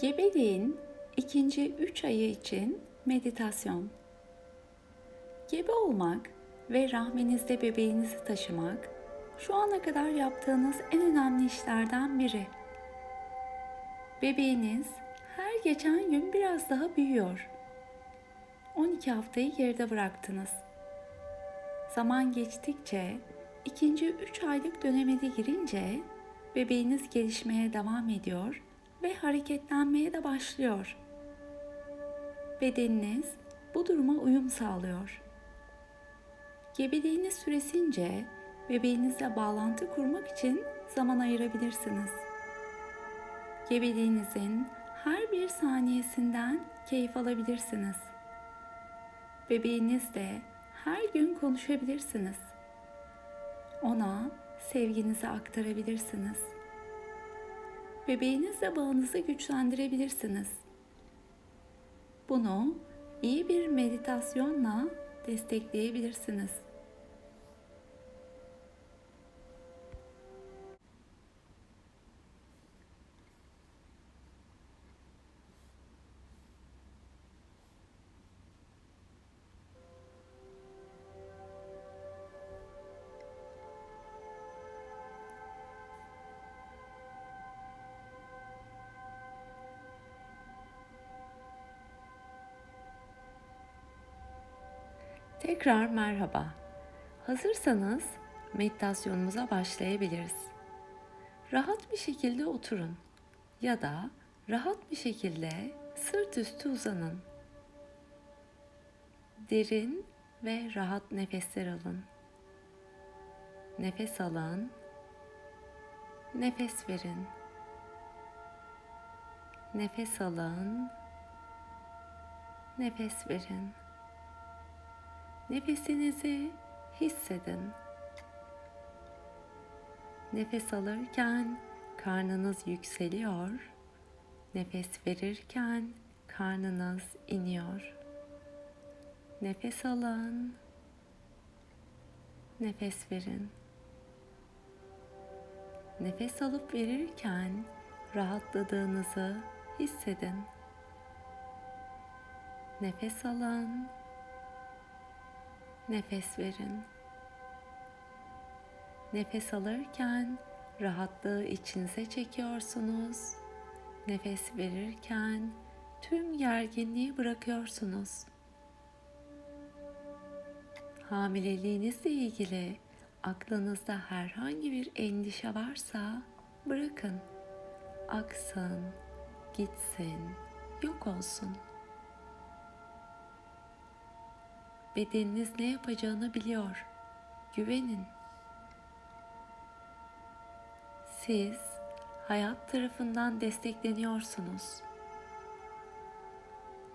Gebeliğin ikinci üç ayı için meditasyon. Gebe olmak ve rahminizde bebeğinizi taşımak şu ana kadar yaptığınız en önemli işlerden biri. Bebeğiniz her geçen gün biraz daha büyüyor. 12 haftayı geride bıraktınız. Zaman geçtikçe ikinci 3 aylık döneme de girince bebeğiniz gelişmeye devam ediyor ve hareketlenmeye de başlıyor. Bedeniniz bu duruma uyum sağlıyor. Gebeliğiniz süresince bebeğinizle bağlantı kurmak için zaman ayırabilirsiniz. Gebeliğinizin her bir saniyesinden keyif alabilirsiniz. Bebeğinizle her gün konuşabilirsiniz. Ona sevginizi aktarabilirsiniz. Bebeğinizle bağınızı güçlendirebilirsiniz. Bunu iyi bir meditasyonla destekleyebilirsiniz. Tekrar merhaba. Hazırsanız meditasyonumuza başlayabiliriz. Rahat bir şekilde oturun ya da rahat bir şekilde sırt üstü uzanın. Derin ve rahat nefesler alın. Nefes alın. Nefes verin. Nefes alın. Nefes verin. Nefesinizi hissedin. Nefes alırken karnınız yükseliyor. Nefes verirken karnınız iniyor. Nefes alın. Nefes verin. Nefes alıp verirken rahatladığınızı hissedin. Nefes alın. Nefes verin. Nefes alırken rahatlığı içinize çekiyorsunuz. Nefes verirken tüm gerginliği bırakıyorsunuz. Hamileliğinizle ilgili aklınızda herhangi bir endişe varsa bırakın. Aksın, gitsin, yok olsun.'' Bedeniniz ne yapacağını biliyor. Güvenin. Siz hayat tarafından destekleniyorsunuz.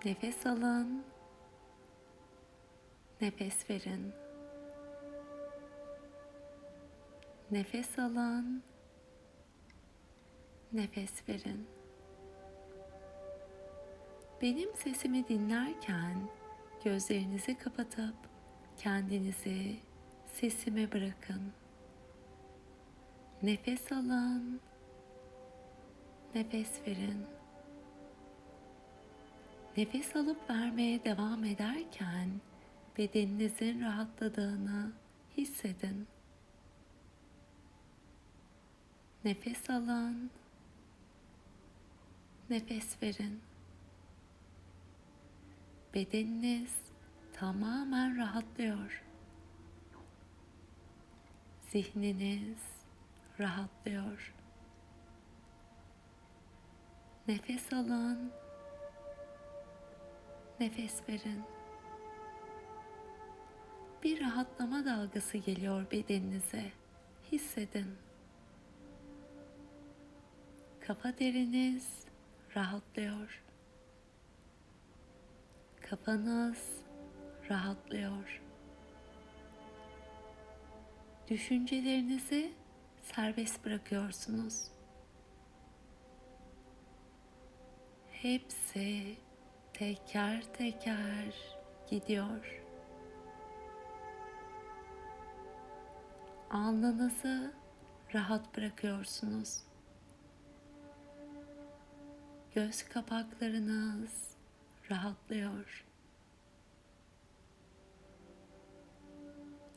Nefes alın. Nefes verin. Nefes alın. Nefes verin. Benim sesimi dinlerken Gözlerinizi kapatıp kendinizi sesime bırakın. Nefes alın. Nefes verin. Nefes alıp vermeye devam ederken bedeninizin rahatladığını hissedin. Nefes alın. Nefes verin bedeniniz tamamen rahatlıyor. Zihniniz rahatlıyor. Nefes alın. Nefes verin. Bir rahatlama dalgası geliyor bedeninize. Hissedin. Kafa deriniz rahatlıyor kafanız rahatlıyor. Düşüncelerinizi serbest bırakıyorsunuz. Hepsi teker teker gidiyor. Alnınızı rahat bırakıyorsunuz. göz kapaklarınız rahatlıyor.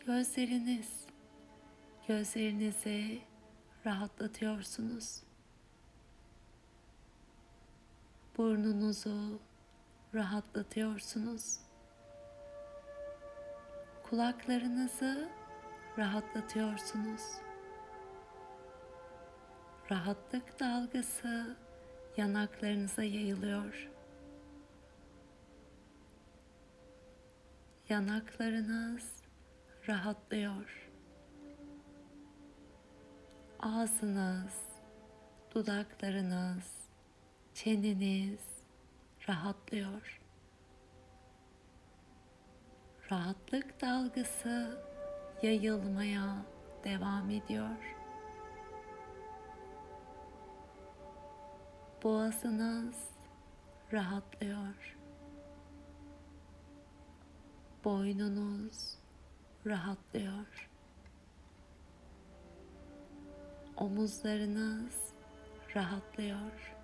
Gözleriniz, gözlerinizi rahatlatıyorsunuz. Burnunuzu rahatlatıyorsunuz. Kulaklarınızı rahatlatıyorsunuz. Rahatlık dalgası yanaklarınıza yayılıyor. Yanaklarınız rahatlıyor. Ağzınız, dudaklarınız, çeneniz rahatlıyor. Rahatlık dalgası yayılmaya devam ediyor. Boğazınız rahatlıyor. Boynunuz rahatlıyor. Omuzlarınız rahatlıyor.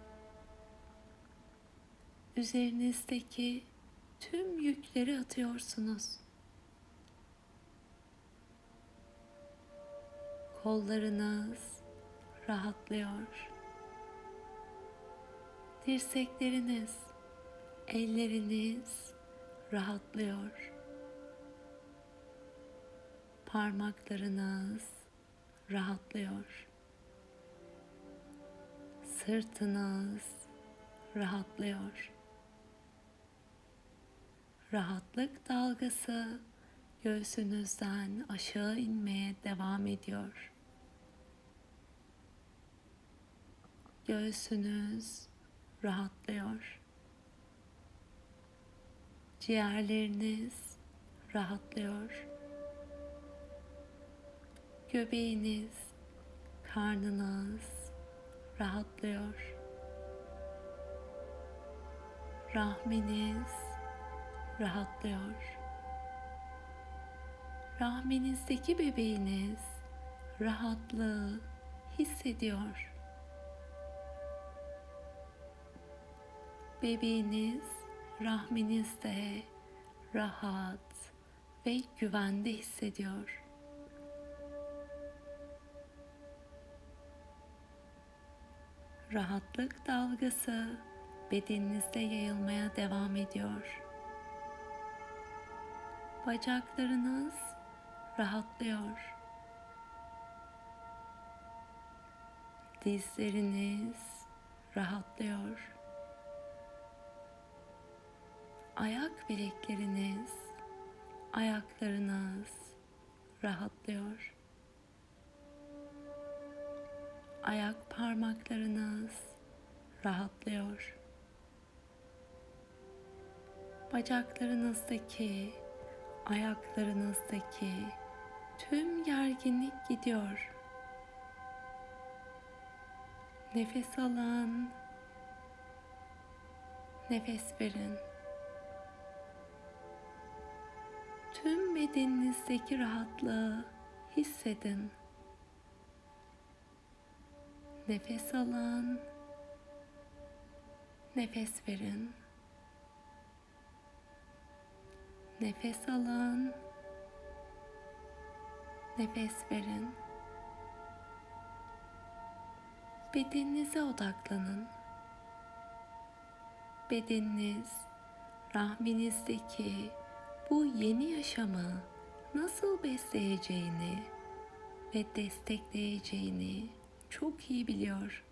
Üzerinizdeki tüm yükleri atıyorsunuz. Kollarınız rahatlıyor. Dirsekleriniz, elleriniz rahatlıyor. Parmaklarınız rahatlıyor. Sırtınız rahatlıyor. Rahatlık dalgası göğsünüzden aşağı inmeye devam ediyor. Göğsünüz rahatlıyor. Ciğerleriniz rahatlıyor. Göbeğiniz, karnınız rahatlıyor. Rahminiz rahatlıyor. Rahminizdeki bebeğiniz rahatlığı hissediyor. Bebeğiniz rahminizde rahat ve güvende hissediyor. Rahatlık dalgası bedeninizde yayılmaya devam ediyor. Bacaklarınız rahatlıyor. Dizleriniz rahatlıyor. Ayak bilekleriniz, ayaklarınız rahatlıyor. Ayak parmaklarınız rahatlıyor. Bacaklarınızdaki, ayaklarınızdaki tüm gerginlik gidiyor. Nefes alın. Nefes verin. Tüm bedeninizdeki rahatlığı hissedin. Nefes alın. Nefes verin. Nefes alın. Nefes verin. Bedeninize odaklanın. Bedeniniz rahminizdeki bu yeni yaşamı nasıl besleyeceğini ve destekleyeceğini çok iyi biliyor.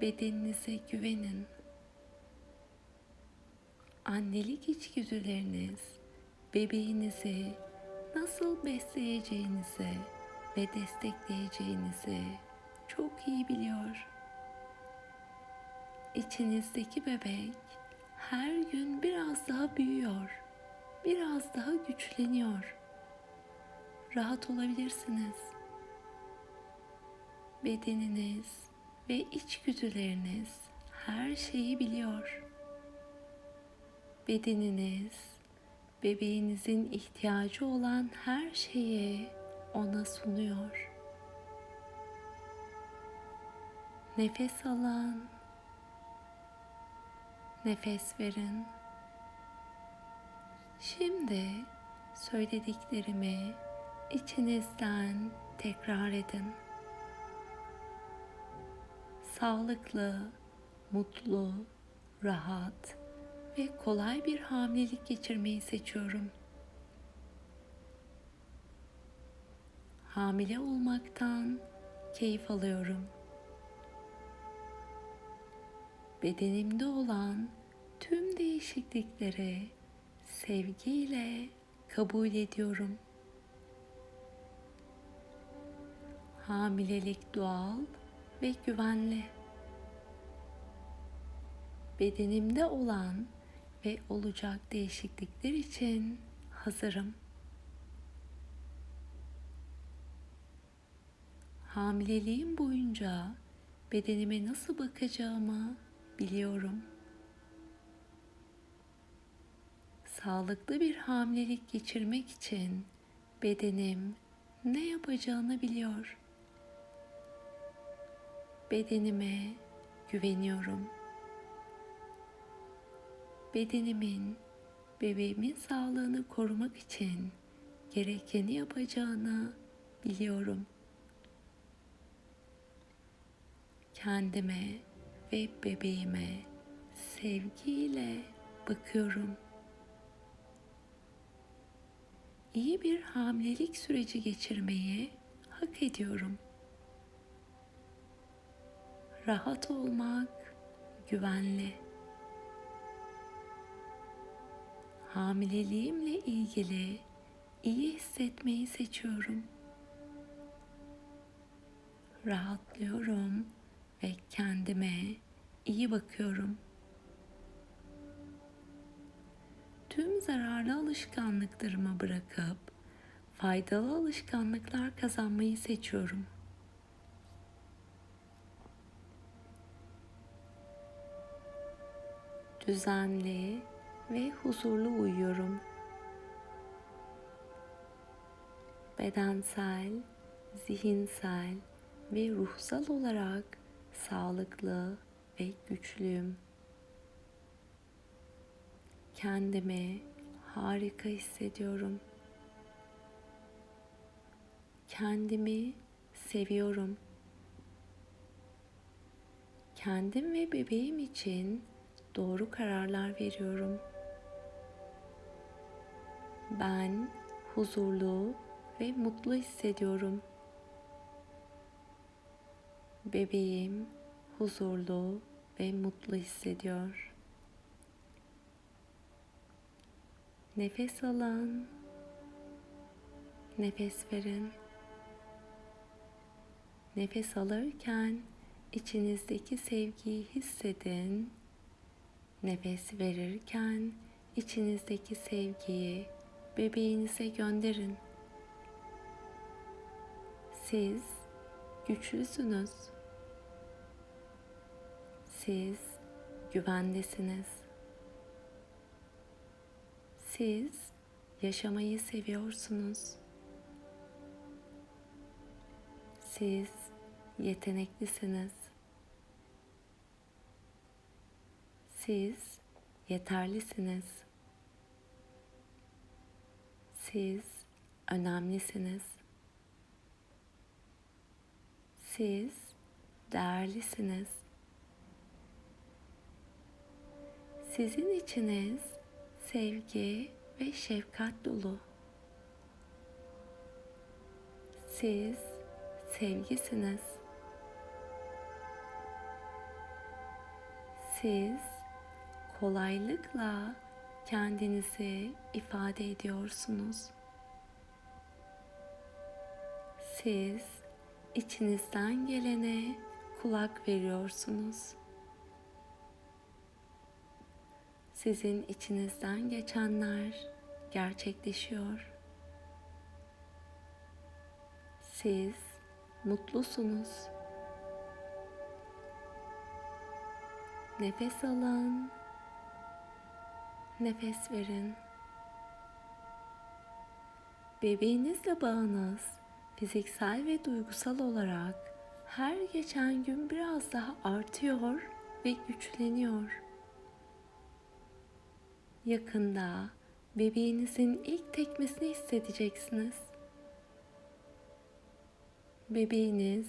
Bedeninize güvenin. Annelik içgüdüleriniz bebeğinizi nasıl besleyeceğinizi ve destekleyeceğinizi çok iyi biliyor. İçinizdeki bebek her gün biraz daha büyüyor, biraz daha güçleniyor. Rahat olabilirsiniz. Bedeniniz ve içgüdüleriniz her şeyi biliyor. Bedeniniz bebeğinizin ihtiyacı olan her şeyi ona sunuyor. Nefes alan Nefes verin. Şimdi söylediklerimi içinizden tekrar edin. Sağlıklı, mutlu, rahat ve kolay bir hamilelik geçirmeyi seçiyorum. Hamile olmaktan keyif alıyorum. Bedenimde olan tüm değişiklikleri sevgiyle kabul ediyorum. Hamilelik doğal ve güvenli. Bedenimde olan ve olacak değişiklikler için hazırım. Hamileliğim boyunca bedenime nasıl bakacağımı biliyorum. Sağlıklı bir hamilelik geçirmek için bedenim ne yapacağını biliyor. Bedenime güveniyorum. Bedenimin bebeğimin sağlığını korumak için gerekeni yapacağını biliyorum. Kendime ve bebeğime sevgiyle bakıyorum. İyi bir hamilelik süreci geçirmeyi hak ediyorum. Rahat olmak güvenli. Hamileliğimle ilgili iyi hissetmeyi seçiyorum. Rahatlıyorum ve kendime iyi bakıyorum. Tüm zararlı alışkanlıklarımı bırakıp faydalı alışkanlıklar kazanmayı seçiyorum. Düzenli ve huzurlu uyuyorum. Bedensel, zihinsel ve ruhsal olarak sağlıklı ve güçlüyüm. Kendimi harika hissediyorum. Kendimi seviyorum. Kendim ve bebeğim için doğru kararlar veriyorum. Ben huzurlu ve mutlu hissediyorum. Bebeğim huzurlu ve mutlu hissediyor. Nefes alın. Nefes verin. Nefes alırken içinizdeki sevgiyi hissedin. Nefes verirken içinizdeki sevgiyi bebeğinize gönderin. Siz güçlüsünüz. Siz güvendesiniz. Siz yaşamayı seviyorsunuz. Siz yeteneklisiniz. Siz yeterlisiniz. Siz önemlisiniz. Siz değerlisiniz. Sizin içiniz sevgi ve şefkat dolu. Siz sevgisiniz. Siz kolaylıkla kendinizi ifade ediyorsunuz. Siz içinizden gelene kulak veriyorsunuz. Sizin içinizden geçenler gerçekleşiyor. Siz mutlusunuz. Nefes alın. Nefes verin. Bebeğinizle bağınız fiziksel ve duygusal olarak her geçen gün biraz daha artıyor ve güçleniyor. Yakında bebeğinizin ilk tekmesini hissedeceksiniz. Bebeğiniz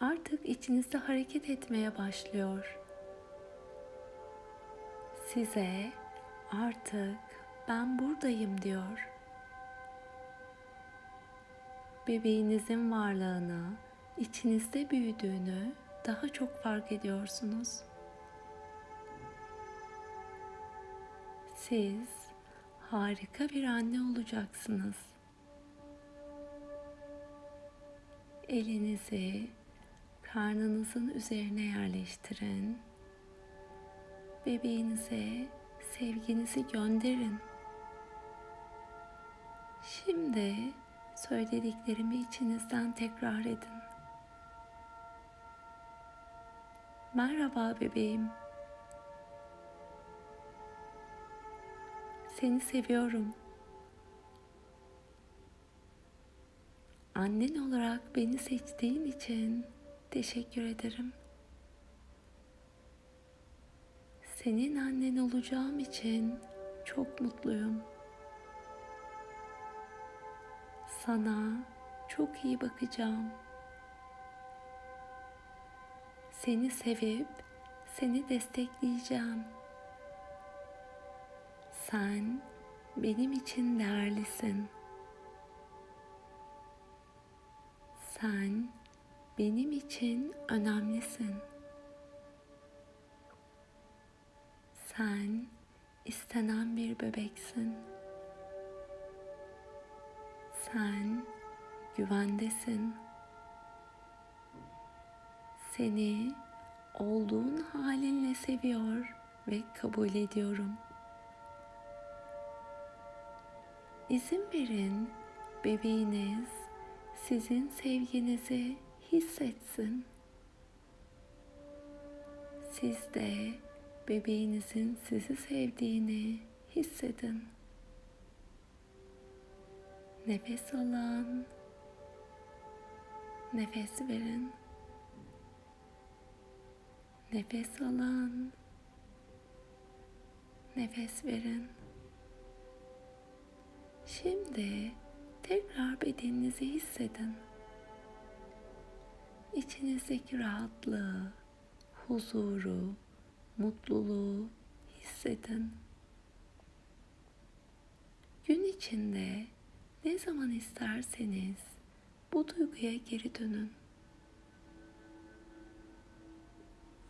artık içinizde hareket etmeye başlıyor. Size artık ben buradayım diyor. Bebeğinizin varlığını, içinizde büyüdüğünü daha çok fark ediyorsunuz. Siz harika bir anne olacaksınız. Elinizi karnınızın üzerine yerleştirin. Bebeğinize sevginizi gönderin. Şimdi söylediklerimi içinizden tekrar edin. Merhaba bebeğim. Seni seviyorum. Annen olarak beni seçtiğin için teşekkür ederim. Senin annen olacağım için çok mutluyum. Sana çok iyi bakacağım. Seni sevip seni destekleyeceğim. Sen benim için değerlisin. Sen benim için önemlisin. Sen istenen bir bebeksin. Sen güvendesin. Seni olduğun halinle seviyor ve kabul ediyorum. İzin verin bebeğiniz sizin sevginizi hissetsin. Siz de bebeğinizin sizi sevdiğini hissedin. Nefes alın. Nefes verin. Nefes alın. Nefes verin. Şimdi tekrar bedeninizi hissedin. İçinizdeki rahatlığı, huzuru, mutluluğu hissedin. Gün içinde ne zaman isterseniz bu duyguya geri dönün.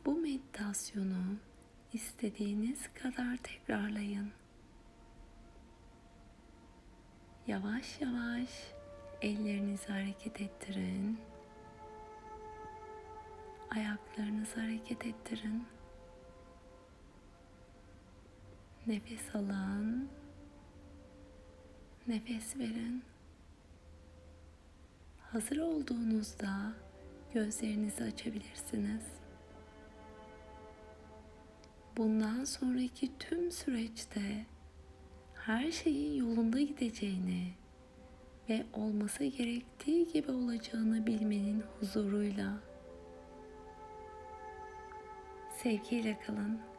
Bu meditasyonu istediğiniz kadar tekrarlayın. Yavaş yavaş ellerinizi hareket ettirin. Ayaklarınızı hareket ettirin. Nefes alın. Nefes verin. Hazır olduğunuzda gözlerinizi açabilirsiniz. Bundan sonraki tüm süreçte her şeyin yolunda gideceğini ve olması gerektiği gibi olacağını bilmenin huzuruyla sevgiyle kalın.